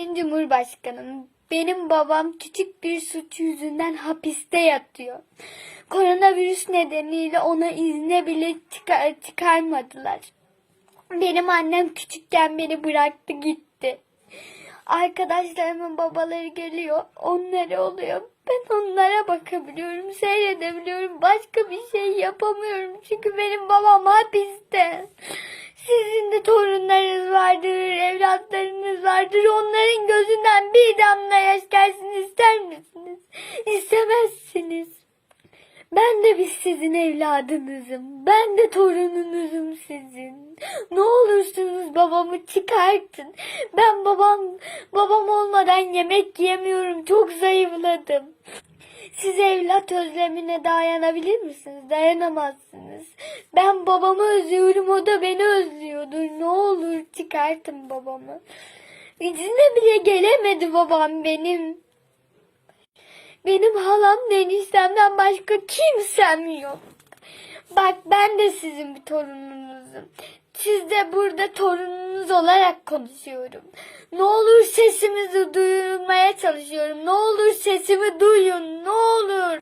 Sayın Cumhurbaşkanım, benim babam küçük bir suç yüzünden hapiste yatıyor. Koronavirüs nedeniyle ona izne bile çıkar, çıkarmadılar. Benim annem küçükken beni bıraktı gitti. Arkadaşlarımın babaları geliyor, onları oluyor. Ben onlara bakabiliyorum, seyredebiliyorum. Başka bir şey yapamıyorum. Çünkü benim babam hapiste. Sizin de torunlarınız vardır, evlatlarınız vardır. Onların gözünden bir damla yaş gelsin ister misiniz? İstemezsiniz. Ben de biz sizin evladınızım. Ben de torununuzum sizin. Ne olursunuz babamı çıkartın. Ben babam babam olmadan yemek yemiyorum. Çok zayıfladım. Siz evlat özlemine dayanabilir misiniz? Dayanamazsınız. Ben babamı özlüyorum, o da beni özlüyordur. Ne olur çıkartın babamı. İzine bile gelemedi babam benim. Benim halam eniştemden başka kimsem yok. Bak ben de sizin bir torununuzum. Siz de burada torununuz olarak konuşuyorum. Ne olur sesimizi duyurmaya çalışıyorum. Ne olur sesimi duyun. Ne olur.